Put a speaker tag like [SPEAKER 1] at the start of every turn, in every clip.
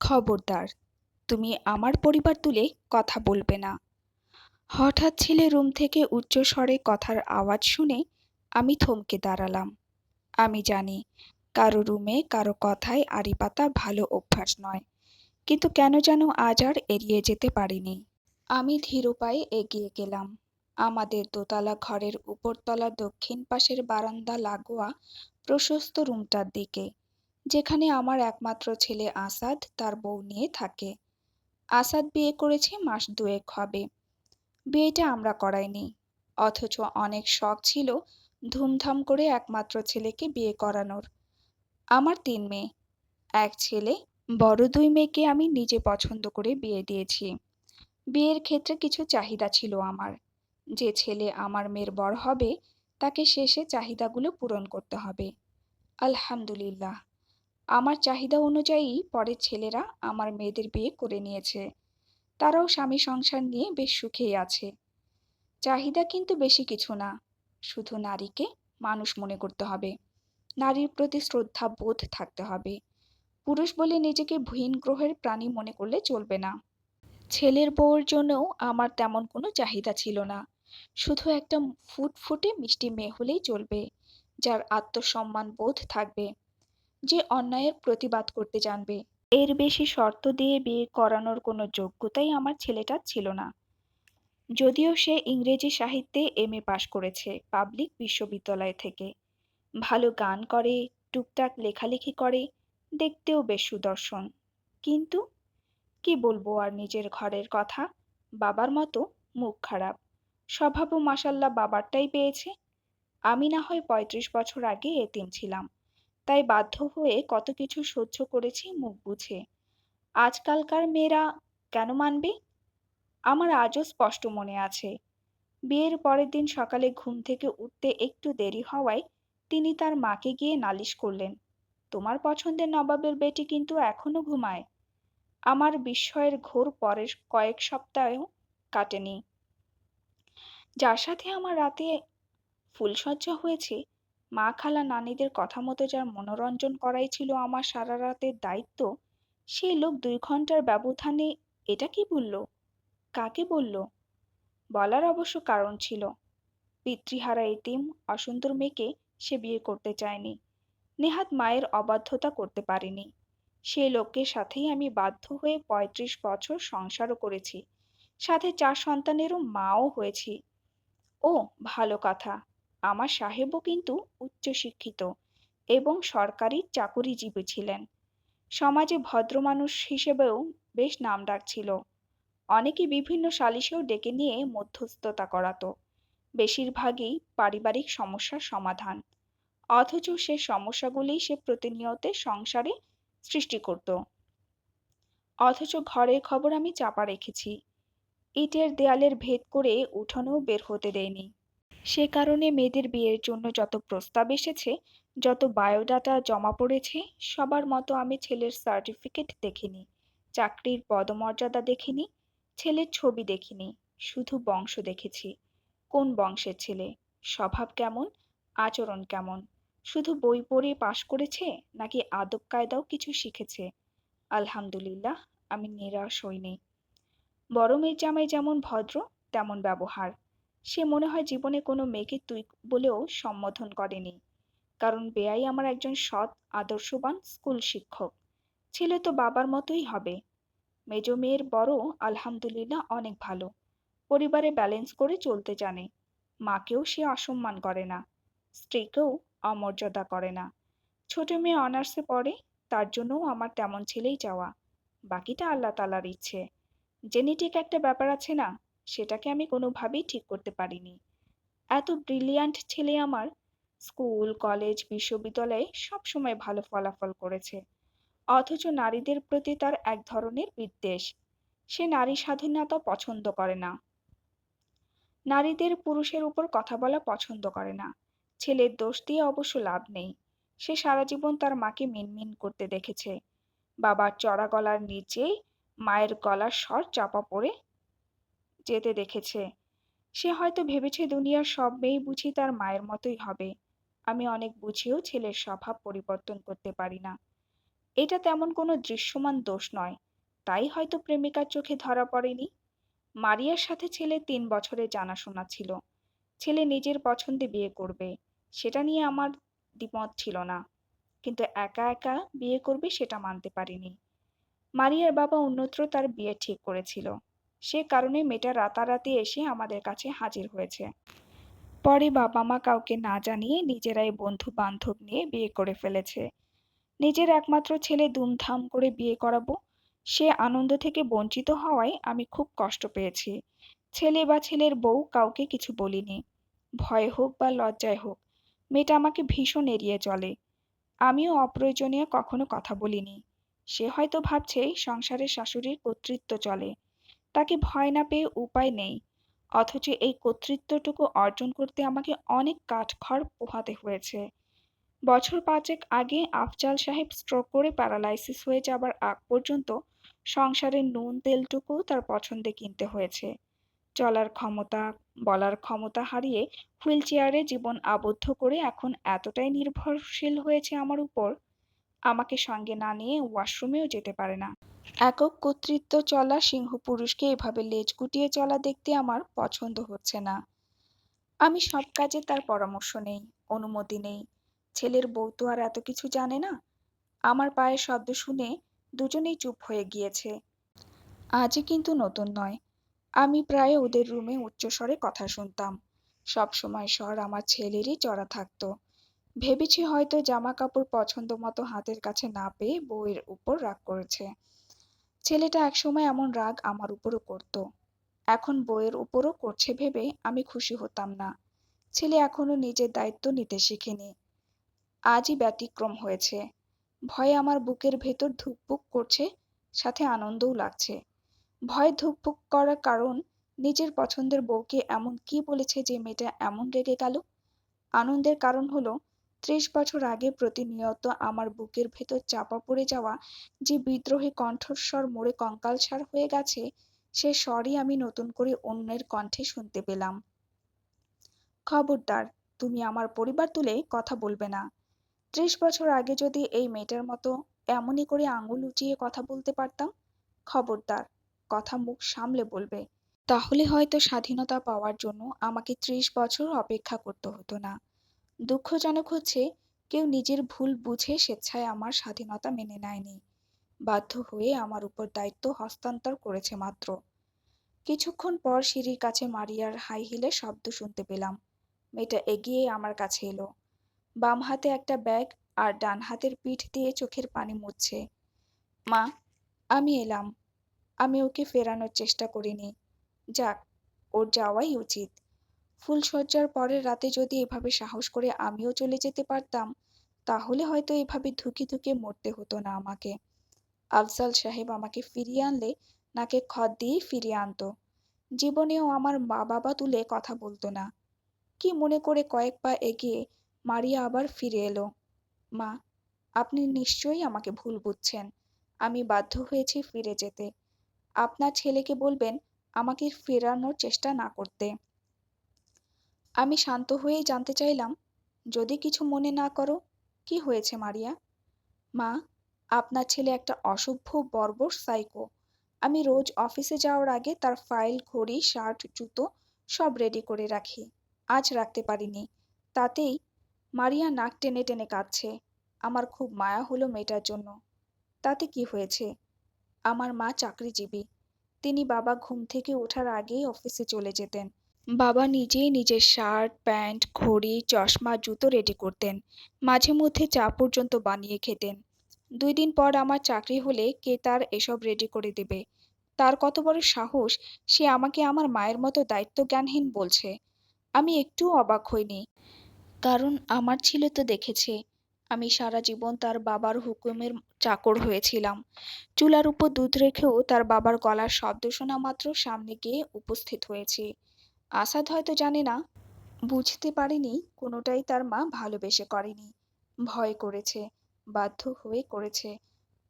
[SPEAKER 1] খবরদার, তুমি আমার পরিবার তুলে কথা বলবে না। হঠাৎ ছেলে রুম থেকে উচ্চস্বরে কথার আওয়াজ শুনে আমি থমকে দাঁড়ালাম। আমি জানি, কারও রুমে কারও কথায় আড়ি পাতা ভালো অভ্যাস নয়, কিন্তু কেন যেন আজ আর এড়িয়ে যেতে পারিনি। আমি ধীর পায়ে এগিয়ে গেলাম। আমাদের দোতলা ঘরের উপরতলা দক্ষিণ পাশের বারান্দা লাগোয়া প্রশস্ত রুমটার দিকে যেখানে আমার একমাত্র ছেলে আসাদ, তার বউ নিয়ে থাকে। আসাদ বিয়ে করেছে মাস দুয়েক হবে। বিয়েটা আমরা করাইনি। অথচ অনেক শখ ছিল ধুমধাম করে একমাত্র ছেলেকে বিয়ে করানোর। আমার তিন মেয়ে। এক ছেলে, বড় দুই মেয়েকে আমি নিজে পছন্দ করে বিয়ে দিয়েছি। বিয়ের ক্ষেত্রে কিছু চাহিদা ছিল আমার। যে ছেলে আমার মেয়ের বর হবে, তাকে শেষে চাহিদাগুলো পূরণ করতে হবে। আলহামদুলিল্লাহ। আমার চাহিদা অনুযায়ী পরের ছেলেরা আমার মেয়েদের বিয়ে করে নিয়েছে। তারাও স্বামী সংসার নিয়ে বেশ সুখেই আছে। চাহিদা কিন্তু বেশি কিছু না। শুধু নারীকে মানুষ মনে করতে হবে। নারীর প্রতি শ্রদ্ধা বোধ থাকতে হবে। পুরুষ বলে নিজেকে ভিন গ্রহের প্রাণী মনে করলে চলবে না। ছেলের বউয়ের জন্যও আমার তেমন কোনো চাহিদা ছিল না। শুধু একটা ফুটফুটে মিষ্টি মেয়ে হলেই চলবে, যার আত্মসম্মান বোধ থাকবে। যে অন্যায়ের প্রতিবাদ করতে জানবে। এর বেশি শর্ত দিয়ে বিয়ে করানোর কোনো যোগ্যতাই আমার ছেলেটার ছিল না। যদিও সে ইংরেজি সাহিত্যে এম এ পাশ করেছে পাবলিক বিশ্ববিদ্যালয় থেকে। ভালো গান করে, টুকটাক লেখালেখি করে, দেখতেও বেশ সুদর্শন। কিন্তু কি বলব আর নিজের ঘরের কথা? বাবার মতো মুখ খারাপ। স্বভাবও মাসাল্লাহ বাবারটাই পেয়েছে। আমি না হয় পঁয়ত্রিশ বছর আগে এতিম ছিলাম। তাই বাধ্য হয়ে কত কিছু সহ্য করেছি মুখ বুঝে। আজকালকার মেয়েরা কেন মানবে? আমার আজও স্পষ্ট মনে আছে। বিয়ের পরের দিন সকালে ঘুম থেকে উঠতে একটু দেরি হওয়ায় তিনি তার মাকে গিয়ে নালিশ করলেন, তোমার পছন্দের নবাবের বেটি কিন্তু এখনও ঘুমায়। আমার বিস্ময়ের ঘোর পরের কয়েক সপ্তাহেও কাটেনি। যার সাথে আমার রাতে ফুলসজ্জা হয়েছে মা খালা নানিদের কথা মতো যার মনোরঞ্জন করাই ছিল আমার সারা রাতের দায়িত্ব সেই লোক দুই ঘণ্টার ব্যবধানে এটা কি বলল? কাকে বলল? বলার অবশ্য কারণ ছিল। পিতৃহারা এতিম, অসুন্দর মেয়েকে সে বিয়ে করতে চায়নি। নেহাত মায়ের অবাধ্যতা করতে পারেনি। সে লোকের সাথেই আমি বাধ্য হয়ে পঁয়ত্রিশ বছর সংসারও করেছি। সাথে চার সন্তানেরও মাও হয়েছি। ও, ভালো কথা। আমার সাহেবও কিন্তু উচ্চশিক্ষিত এবং সরকারি চাকুরিজীবী ছিলেন। সমাজে ভদ্র মানুষ হিসেবেও বেশ নামডাক ছিল। অনেকে বিভিন্ন সালিশেও ডেকে নিয়ে মধ্যস্থতা করাতো। বেশিরভাগই পারিবারিক সমস্যার সমাধান। অথচ সে সমস্যাগুলি সে প্রতিনিয়ত সংসারে সৃষ্টি করত। অথচ ঘরের খবর আমি চাপা রেখেছি। ইটের দেয়ালের ভেদ করে উঠোনেও বের হতে দেয়নি। সে কারণে মেয়েদের বিয়ের জন্য যত প্রস্তাব এসেছে, যত বায়োডাটা জমা পড়েছে, সবার মতো আমি ছেলের সার্টিফিকেট দেখিনি, চাকরির পদমর্যাদা দেখিনি, ছেলের ছবি দেখিনি, শুধু বংশ দেখেছি। কোন বংশের ছেলে? স্বভাব কেমন? আচরণ কেমন? শুধু বই পড়ে পাশ করেছে, নাকি আদব কায়দাও কিছু শিখেছে? আলহামদুলিল্লাহ, আমি নিরাশ হইনি বড় মেয়ের জামাই যেমন ভদ্র, তেমন ব্যবহার। সে মনে হয় জীবনে কোনো মেয়েকে তুই বলেও সম্বোধন করেনি। কারণ বেয়াই আমার একজন সৎ, আদর্শবান স্কুল শিক্ষক। ছেলে তো বাবার মতোই হবে। মেজ মেয়ের বড় আলহামদুলিল্লাহ অনেক ভালো। পরিবারে ব্যালেন্স করে চলতে জানে। মাকেও সে অসম্মান করে না। স্ত্রীকেও অমর্যাদা করে না। ছোট মেয়ে অনার্সে পড়ে, তার জন্যও আমার তেমন ছেলেই চাওয়া। বাকিটা আল্লাহ তালার ইচ্ছে। জেনেটিক একটা ব্যাপার আছে না? সেটাকে আমি কোনোভাবেই ঠিক করতে পারিনি। এত ব্রিলিয়ান্ট ছেলে আমার স্কুল কলেজ বিশ্ববিদ্যালয়ে সবসময় ভালো ফলাফল করেছে। অথচ নারীদের প্রতি তার এক ধরনের বিদ্বেষ। সে নারী স্বাধীনতা পছন্দ করে না। নারীদের পুরুষের উপর কথা বলা পছন্দ করে না। ছেলের দোষ দিয়ে অবশ্য লাভ নেই। সে সারা জীবন তার মাকে মিনমিন করতে দেখেছে। বাবার চড়া গলার নিচে মায়ের গলার স্বর চাপা পড়ে যেতে দেখেছে। সে হয়তো ভেবেছে দুনিয়ার সব মেয়েই বুঝি তার মায়ের মতোই হবে। আমি অনেক বুঝেও ছেলের স্বভাব পরিবর্তন করতে পারি না। এটা তেমন কোনো দৃশ্যমান দোষ নয়। তাই হয়তো প্রেমিকার চোখে ধরা পড়েনি। মারিয়ার সাথে ছেলে তিন বছরে জানাশোনা ছিল। ছেলে নিজের পছন্দে বিয়ে করবে। সেটা নিয়ে আমার দ্বিমত ছিল না। কিন্তু একা একা বিয়ে করবে সেটা মানতে পারিনি। মারিয়ার বাবা অন্যত্র তার বিয়ে ঠিক করেছিল। সে কারণে মেয়েটা রাতারাতি এসে আমাদের কাছে হাজির হয়েছে। পরে বাবা মা কাউকে না জানিয়ে নিজেরাই বন্ধু বান্ধব নিয়ে বিয়ে করে ফেলেছে। নিজের একমাত্র ছেলে ধুমধাম করে বিয়ে করাবো, সে আনন্দ থেকে বঞ্চিত হওয়ায় আমি খুব কষ্ট পেয়েছি। ছেলে বা ছেলের বউ কাউকে কিছু বলিনি। ভয় হোক বা লজ্জায় হোক, মেয়েটা আমাকে ভীষণ এড়িয়ে চলে। আমিও অপ্রয়োজনীয় কখনো কথা বলিনি। সে হয়তো ভাবছে সংসারের শাশুড়ির কর্তৃত্ব চলে। তাকে ভয় না পেয়ে উপায় নেই। অথচ এই কর্তৃত্বটুকু অর্জন করতে আমাকে অনেক কাঠখড় পোহাতে হয়েছে। বছর পাঁচেক আগে আফজাল সাহেব স্ট্রোক করে প্যারালাইসিস হয়ে যাবার আগ পর্যন্ত সংসারের নুন, তেলটুকু তার পছন্দে কিনতে হয়েছে। চলার ক্ষমতা, বলার ক্ষমতা হারিয়ে হুইল চেয়ারে জীবন আবদ্ধ করে এখন এতটাই নির্ভরশীল হয়েছে আমার উপর আমাকে সঙ্গে না নিয়ে ওয়াশরুমেও যেতে পারে না। একক কর্তৃত্ব চলা সিংহ পুরুষকে এভাবে লেজ গুটিয়ে চলা দেখতে আমার পছন্দ হচ্ছে না। আমি সব কাজে তার পরামর্শ নেই, অনুমতি নেই। ছেলের বউ তো আর এত কিছু জানে না। আমার পায়ের শব্দ শুনে দুজনেই চুপ হয়ে গিয়েছে। আজই কিন্তু নতুন নয়। আমি প্রায় ওদের রুমে উচ্চস্বরে কথা শুনতাম। সব সময় স্বর আমার ছেলেরই চড়া থাকতো। ভেবেছি হয়তো জামা কাপড় পছন্দ মতো হাতের কাছে না পেয়ে বউয়ের উপর রাগ করেছে। ছেলেটা একসময় এমন রাগ আমার উপরও করত। এখন বউয়ের উপরও করছে ভেবে আমি খুশি হতাম না। ছেলে এখনও নিজের দায়িত্ব নিতে শিখেনি। আজই ব্যতিক্রম হয়েছে। ভয়ে আমার বুকের ভেতর ধুকপুক করছে, সাথে আনন্দও লাগছে। ভয় ধুকপুক করার কারণ নিজের পছন্দের বউকে এমন কি বলেছে যে মেয়েটা এমন রেগে গেল? আনন্দের কারণ হলো ত্রিশ বছর আগে প্রতিনিয়ত আমার বুকের ভেতর চাপা পড়ে যাওয়া যে বিদ্রোহী কণ্ঠস্বর মোড়ে কঙ্কালসার হয়ে গেছে, সে স্বরই আমি নতুন করে অন্যের কণ্ঠে শুনতে পেলাম। খবরদার, তুমি আমার পরিবার তুলে কথা বলবে না। ত্রিশ বছর আগে যদি এই মেয়েটার মতো এমনই করে আঙুল উঁচিয়ে কথা বলতে পারতাম? খবরদার, কথা মুখ সামলে বলবে। তাহলে হয়তো স্বাধীনতা পাওয়ার জন্য আমাকে ত্রিশ বছর অপেক্ষা করতে হতো না। দুঃখজনক হচ্ছে, কেউ নিজের ভুল বুঝে স্বেচ্ছায় আমার স্বাধীনতা মেনে নেয়নি। বাধ্য হয়ে আমার উপর দায়িত্ব হস্তান্তর করেছে মাত্র। কিছুক্ষণ পর সিঁড়ির কাছে মারিয়ার হাই হিলে শব্দ শুনতে পেলাম। মেয়েটা এগিয়ে আমার কাছে এলো। বাম হাতে একটা ব্যাগ আর ডান হাতের পিঠ দিয়ে চোখের পানি মুছছে। মা, আমি এলাম। আমি ওকে ফেরানোর চেষ্টা করিনি। যাক, ওর যাওয়াই উচিত। ফুলশয্যার পরের রাতে যদি এভাবে সাহস করে আমিও চলে যেতে পারতাম, তাহলে হয়তো এভাবে ধুকে ধুকে মরতে হতো না আমাকে। আফজাল সাহেব আমাকে ফিরিয়ে আনলে নাকে খদ দিয়ে ফিরিয়ে আনতো। জীবনেও আমার মা বাবা তুলে কথা বলতো না। কি মনে করে কয়েক পা এগিয়ে মারিয়া আবার ফিরে এলো। মা, আপনি নিশ্চয়ই আমাকে ভুল বুঝছেন। আমি বাধ্য হয়েছি ফিরে যেতে। আপনার ছেলেকে বলবেন আমাকে ফেরানোর চেষ্টা না করতে। আমি শান্ত হয়েই জানতে চাইলাম, যদি কিছু মনে না করো, কি হয়েছে মারিয়া? মা, আপনার ছেলে একটা অসভ্য, বর্বর সাইকো আমি রোজ অফিসে যাওয়ার আগে তার ফাইল ঘড়ি শার্ট জুতো সব রেডি করে রাখি। আজ রাখতে পারিনি। তাতেই মারিয়া নাক টেনে টেনে কাঁদছে। আমার খুব মায়া হলো মেয়েটার জন্য। তাতে কি হয়েছে? আমার মা চাকরিজীবী। তিনি বাবা ঘুম থেকে ওঠার আগেই অফিসে চলে যেতেন। বাবা নিজেই নিজের শার্ট, প্যান্ট, ঘড়ি, চশমা, জুতো রেডি করতেন। মাঝে মধ্যে চা পর্যন্ত বানিয়ে খেতেন। দুই দিন পর আমার চাকরি হলে কে তার এসব রেডি করে দেবে? তার কত বড় সাহস, সে আমাকে আমার মায়ের মতো দায়িত্ব জ্ঞানহীন বলছে। আমি একটুও অবাক হইনি। কারণ আমার ছিল তো দেখেছে। আমি সারা জীবন তার বাবার হুকুমের চাকর হয়েছিলাম। চুলার উপর দুধ রেখেও তার বাবার গলার শব্দ শোনা মাত্র সামনে গিয়ে উপস্থিত হয়েছি। আসাদ হয়তো জানে না। বুঝতে পারেনি, কোনোটাই তার মা ভালোবেসে করেনি। ভয় করেছে, বাধ্য হয়ে করেছে।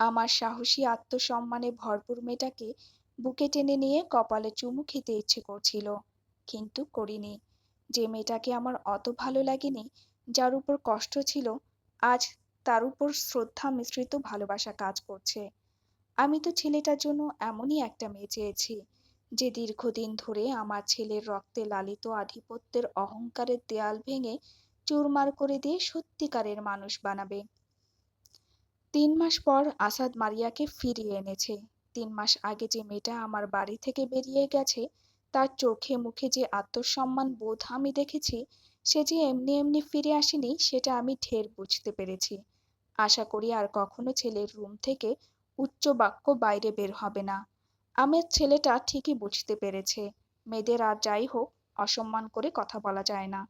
[SPEAKER 1] আমার সাহসী আত্মসম্মানে ভরপুর মেয়েটাকে বুকে টেনে নিয়ে কপালে চুমু খেতে ইচ্ছে করছিল, কিন্তু করিনি। যে মেয়েটাকে আমার অত ভালো লাগেনি, যার উপর কষ্ট ছিল, আজ তার উপর শ্রদ্ধা মিশ্রিত ভালোবাসা কাজ করছে। আমি তো ছেলেটার জন্য এমনই একটা মেয়ে চেয়েছি। যে দীর্ঘদিন ধরে আমার ছেলের রক্তে লালিত আধিপত্যের অহংকারের দেয়াল ভেঙে চুরমার করে দিয়ে সত্যিকারের মানুষ বানাবে। তিন মাস পর আসাদ মারিয়াকে ফিরিয়ে এনেছে। তিন মাস আগে যে মেয়েটা আমার বাড়ি থেকে বেরিয়ে গেছে, তার চোখে মুখে যে আত্মসম্মান বোধ আমি দেখেছি, সে যে এমনি এমনি ফিরে আসেনি, সেটা আমি ঢের বুঝতে পেরেছি। আশা করি আর কখনো ছেলের রুম থেকে উচ্চ বাক্য বাইরে বের হবে না। আমার ছেলেটা ঠিকই বুঝতে পেরেছে। মেয়েদের আর যাই হোক, অসম্মান করে কথা বলা যায় না।